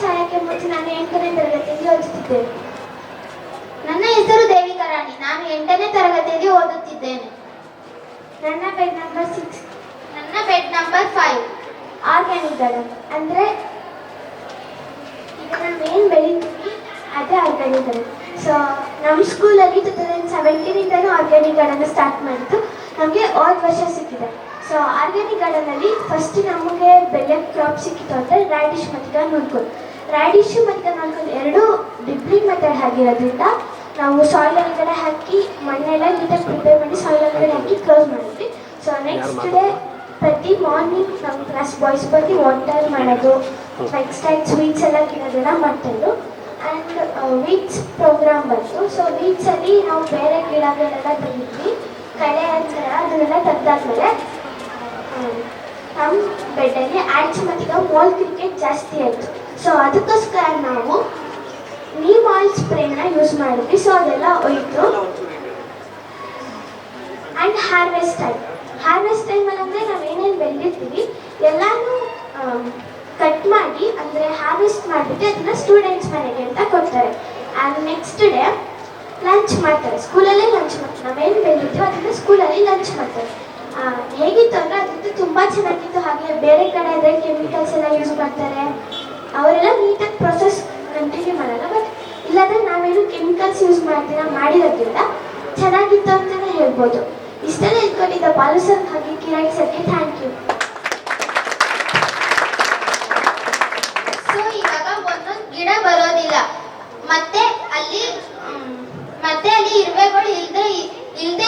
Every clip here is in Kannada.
ಛಾಯಾಕ್ಕೆ ಮುಂಚೆ ನಾನು ಎಂಟನೇ ತರಗತಿಯಲ್ಲಿ ಓದುತ್ತಿದ್ದೇನೆ ನನ್ನ ಹೆಸರು ದೇವಿಕಾ ರಾಣಿ ನಾನು ಎಂಟನೇ ತರಗತಿಯಲ್ಲಿ ಓದುತ್ತಿದ್ದೇನೆ. ನನ್ನ ಬೆಡ್ ನಂಬರ್ ಸಿಕ್ಸ್ ನನ್ನ ಬೆಡ್ ನಂಬರ್ ಫೈವ್ ಗಾರ್ಡನ್ ಅಂದರೆ ಈಗ ಮೇನ್ ಏನು ಬೆಳಿತೀವಿ ಅದೇ ಆರ್ಗ್ಯಾನಿಕ್ ಗಾರ್ಡನ್ ಸೊ ನಮ್ಮ ಸ್ಕೂಲಲ್ಲಿ ಟೂ ತೌಸಂಡ್ ಸೆವೆಂಟೀನಿಂದನೂ ಆರ್ಗ್ಯಾನಿಕ್ ಗಾರ್ಡನ್ ಸ್ಟಾರ್ಟ್ ಮಾಡಿದ್ದು. ನಮಗೆ ಹೋದ ವರ್ಷ ಸಿಕ್ಕಿದೆ. ಸೊ ಆರ್ಗ್ಯಾನಿಕ್ ಗಾರ್ಡನಲ್ಲಿ ಫಸ್ಟ್ ನಮಗೆ ಬೆಳೆ ಕ್ರಾಪ್ ಸಿಕ್ಕಿತ್ತು ಅಂದರೆ ರ್ಯಾಡಿಶ್ ಮತ್ತು ನೋಡ್ಕೊಂಡು ರ್ಯಾಡಿಶು ಮತ್ತು ನೋಡ್ಕೊಂಡು ಎರಡೂ ಡಿಪ್ಲಿಂಗ್ ಮೆಥಡ್ ಆಗಿರೋದ್ರಿಂದ ನಾವು ಸಾಯಿಲ್ ಒಳಗಡೆ ಹಾಕಿ ಮಣ್ಣೆಲ್ಲ ನೀಟಾಗಿ ಪ್ರಿಪೇರ್ ಮಾಡಿ ಸಾಯಿಲ್ ಒಳಗಡೆ ಹಾಕಿ ಕ್ಲೋಸ್ ಮಾಡಿದ್ವಿ. ಸೊ ನೆಕ್ಸ್ಟ್ ಡೇ ಪ್ರತಿ ಮಾರ್ನಿಂಗ್ ನಮ್ಮ ಕ್ಲಾಸ್ ಬಾಯ್ಸ್ ಬಂದು ವಾಟರ್ ಮಾಡೋದು ನೆಕ್ಸ್ಟ್ ಟೈಮ್ ಸ್ವೀಟ್ಸ್ ಎಲ್ಲ ತಿನ್ನೋದೆಲ್ಲ ಮಾಡ್ತಾಯಿದ್ರು ಆ್ಯಂಡ್ ವೀಟ್ಸ್ ಪ್ರೋಗ್ರಾಮ್ ಬಂತು. ಸೊ ವೀಟ್ಸಲ್ಲಿ ನಾವು ಬೇರೆ ಗಿಡಗಳೆಲ್ಲ ತೆಗಿದ್ವಿ ಕಳೆ ಅಂತಾರೆ ಅದನ್ನೆಲ್ಲ ತೆಗ್ದಾದ್ಮೇಲೆ ನಮ್ಮ ಬೆಡ್ಡಲ್ಲಿ ಆ್ಯಡ್ಸ್ ಮತ್ತು ಬಾಲ್ ಕ್ರಿಕೆಟ್ ಜಾಸ್ತಿ ಆಯಿತು. ಸೊ ಅದಕ್ಕೋಸ್ಕರ ನಾವು ನೀಮ್ ಆಯಿಲ್ ಸ್ಪ್ರೇನ ಯೂಸ್ ಮಾಡಿದ್ವಿ. ಸೊ ಅದೆಲ್ಲ ಹೋಯಿತು. ಆ್ಯಂಡ್ ಹಾರ್ವೆಸ್ಟ್ ಟೈಮ್ ಹಾರ್ವೆಸ್ಟ್ ಟೈಮಲ್ಲಿ ಅಂದರೆ ನಾವು ಏನೇನು ಬೆಳೆದಿರ್ತೀವಿ, ಎಲ್ಲನೂ ಕಟ್ ಮಾಡಿ, ಅಂದರೆ ಹಾರ್ವೆಸ್ಟ್ ಮಾಡಿಬಿಟ್ಟು ಅದನ್ನ ಸ್ಟೂಡೆಂಟ್ಸ್ ಮನೆಗೆ ಅಂತ ಕೊಡ್ತಾರೆ. ಆ್ಯಂಡ್ ನೆಕ್ಸ್ಟ್ ಡೇ ಲಂಚ್ ಮಾಡ್ತಾರೆ. ಸ್ಕೂಲಲ್ಲೇ ಲಂಚ್ ಮಾಡ್ತಾರೆ. ನಾವೇನು ಬೆಳಿತೀವೋ ಅದನ್ನು ಸ್ಕೂಲಲ್ಲಿ ಲಂಚ್ ಮಾಡ್ತಾರೆ. ತುಂಬ ಚೆನ್ನಾಗಿತ್ತು. ಹಾಗೆ ಬೇರೆ ಕಡೆ ಆದರೆ ಕೆಮಿಕಲ್ಸ್ ಎಲ್ಲ ಯೂಸ್ ಮಾಡ್ತಾರೆ. ಅವರೆಲ್ಲ ನೀಟಾಗಿ ಪ್ರೊಸೆಸ್ ಕಂಟಿನ್ಯೂ ಮಾಡಲ್ಲ. ಬಟ್ ಇಲ್ಲಾಂದರೆ ನಾವೇನು ಕೆಮಿಕಲ್ಸ್ ಯೂಸ್ ಮಾಡ್ತೀರ, ಮಾಡಿರೋದ್ರಿಂದ ಚೆನ್ನಾಗಿತ್ತು ಅಂತಲೇ ಹೇಳ್ಬೋದು. ಇಷ್ಟೆಲ್ಲ ಇಟ್ಕೊಂಡಿದ್ದ ಬಾಲು ಸರ್ ಹಾಗೆ ಕಿರಣ್ ಸರ್ಗೆ ಥ್ಯಾಂಕ್ ಯು ಸೊ ಒಂದೊಂದು ಗಿಡ ಬರೋದಿಲ್ಲ. ಮತ್ತೆ ಅಲ್ಲಿ ಮತ್ತೆ ಅಲ್ಲಿ ಇರುವೆಗಳು ಇಲ್ದೇ ಇಲ್ದೆ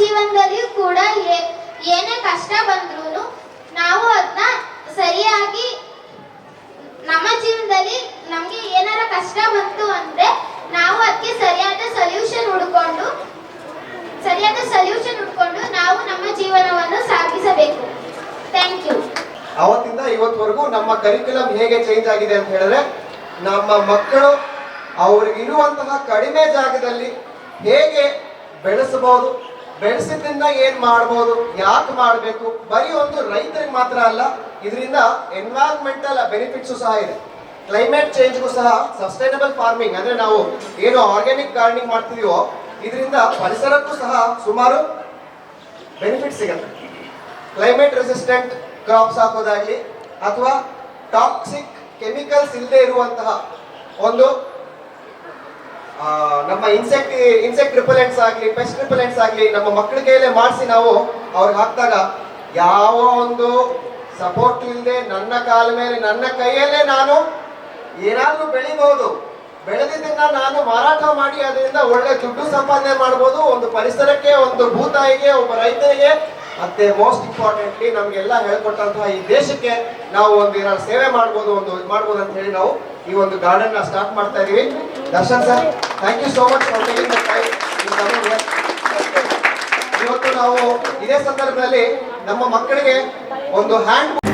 ಜೀವನದಲ್ಲಿ ಕೂಡ ಏನೇ ಕಷ್ಟ ಬಂದ್ರೂ ನಾವು ಅದನ್ನ ಸರಿಯಾಗಿ ನಮ್ಮ ಜೀವನದಲ್ಲಿ ನಮಗೆ ಏನಾರ ಕಷ್ಟ ಬಂತು ಅಂದ್ರೆ ನಾವು ಅದಕ್ಕೆ ಸರಿಯಾದ ಸೊಲ್ಯೂಷನ್ ಹುಡ್ಕೊಂಡು, ಸರಿಯಾದ ಸೊಲ್ಯೂಷನ್ ಹುಡ್ಕೊಂಡು ನಾವು ನಮ್ಮ ಜೀವನವನ್ನು ಸಾಗಿಸಬೇಕು. ಥ್ಯಾಂಕ್ ಯು ಅವತ್ತಿಂದ ಇವತ್ತವರೆಗೂ ನಮ್ಮ ಕರಿಕ್ಯುಲಮ್ ಹೇಗೆ ಚೇಂಜ್ ಆಗಿದೆ ಅಂತ ಹೇಳಿದ್ರೆ, ನಮ್ಮ ಮಕ್ಕಳು ಅವ್ರಿಗಿರುವಂತಹ ಕಡಿಮೆ ಜಾಗದಲ್ಲಿ ಹೇಗೆ ಬೆಳೆಸಬಹುದು ಬೆಳೆಸಿದ್ರಿಂದ ಏನ್ ಮಾಡ್ಬೋದು, ಯಾಕೆ ಮಾಡಬೇಕು, ಬರೀ ಒಂದು ರೈತರಿಗೆ ಮಾತ್ರ ಅಲ್ಲ, ಇದರಿಂದ ಎನ್ವೈರನ್ಮೆಂಟಲ್ ಬೆನಿಫಿಟ್ಸು ಸಹ ಇದೆ. ಕ್ಲೈಮೇಟ್ ಚೇಂಜ್ಗೂ ಸಹ ಸಸ್ಟೈನಬಲ್ ಫಾರ್ಮಿಂಗ್ ಅಂದ್ರೆ ನಾವು ಏನು ಆರ್ಗ್ಯಾನಿಕ್ ಗಾರ್ಡನಿಂಗ್ ಮಾಡ್ತಿದೀವೋ, ಇದರಿಂದ ಪರಿಸರಕ್ಕೂ ಸಹ ಸುಮಾರು ಬೆನಿಫಿಟ್ ಸಿಗುತ್ತೆ. ಕ್ಲೈಮೇಟ್ ರೆಸಿಸ್ಟೆಂಟ್ ಕ್ರಾಪ್ಸ್ ಹಾಕೋದಾಗ್ಲಿ, ಅಥವಾ ಟಾಕ್ಸಿಕ್ ಕೆಮಿಕಲ್ಸ್ ಇಲ್ಲದೆ ಇರುವಂತಹ ಒಂದು ನಮ್ಮ ಇನ್ಸೆಕ್ಟ್ ಇನ್ಸೆಕ್ಟ್ ರಿಪಲೆಂಟ್ಸ್ ಆಗಲಿ ಪೆಸ್ಟ್ ರಿಪಲೆಂಟ್ಸ್ ಆಗಲಿ ನಮ್ಮ ಮಕ್ಕಳ ಕೈಯಲ್ಲೇ ಮಾಡಿಸಿ ನಾವು ಅವ್ರಿಗೆ ಹಾಕಿದಾಗ ಯಾವ ಒಂದು ಸಪೋರ್ಟ್ ಇಲ್ಲದೆ ನನ್ನ ಕಾಲ ಮೇಲೆ, ನನ್ನ ಕೈಯಲ್ಲೇ ನಾನು ಏನಾದರೂ ಬೆಳಿಬಹುದು ಬೆಳೆದಿದ್ದನ್ನ ನಾನು ಮಾರಾಟ ಮಾಡಿ, ಅದರಿಂದ ಒಳ್ಳೆ ದುಡ್ಡು ಸಂಪಾದನೆ ಮಾಡ್ಬೋದು. ಒಂದು ಪರಿಸರಕ್ಕೆ, ಒಂದು ಭೂತಾಯಿಗೆ, ಒಬ್ಬ ರೈತನಿಗೆ ಮತ್ತೆ ಮೋಸ್ಟ್ ಇಂಪಾರ್ಟೆಂಟ್ಲಿ ನಮ್ಗೆಲ್ಲ ಹೇಳ್ಕೊಟ್ಟಂತಹ ಈ ದೇಶಕ್ಕೆ ನಾವು ಒಂದು ಏನಾದ್ರು ಸೇವೆ ಮಾಡ್ಬೋದು, ಒಂದು ಇದು ಮಾಡ್ಬೋದು ಅಂತ ಹೇಳಿ ನಾವು ಈ ಒಂದು ಗಾರ್ಡನ್ನ ಸ್ಟಾರ್ಟ್ ಮಾಡ್ತಾ ಇದೀವಿ. Darshan sir thank you so much ಇವತ್ತು ನಾವು ಇದೇ ಸಂದರ್ಭದಲ್ಲಿ ನಮ್ಮ ಮಕ್ಕಳಿಗೆ ಒಂದು ಹ್ಯಾಂಡ್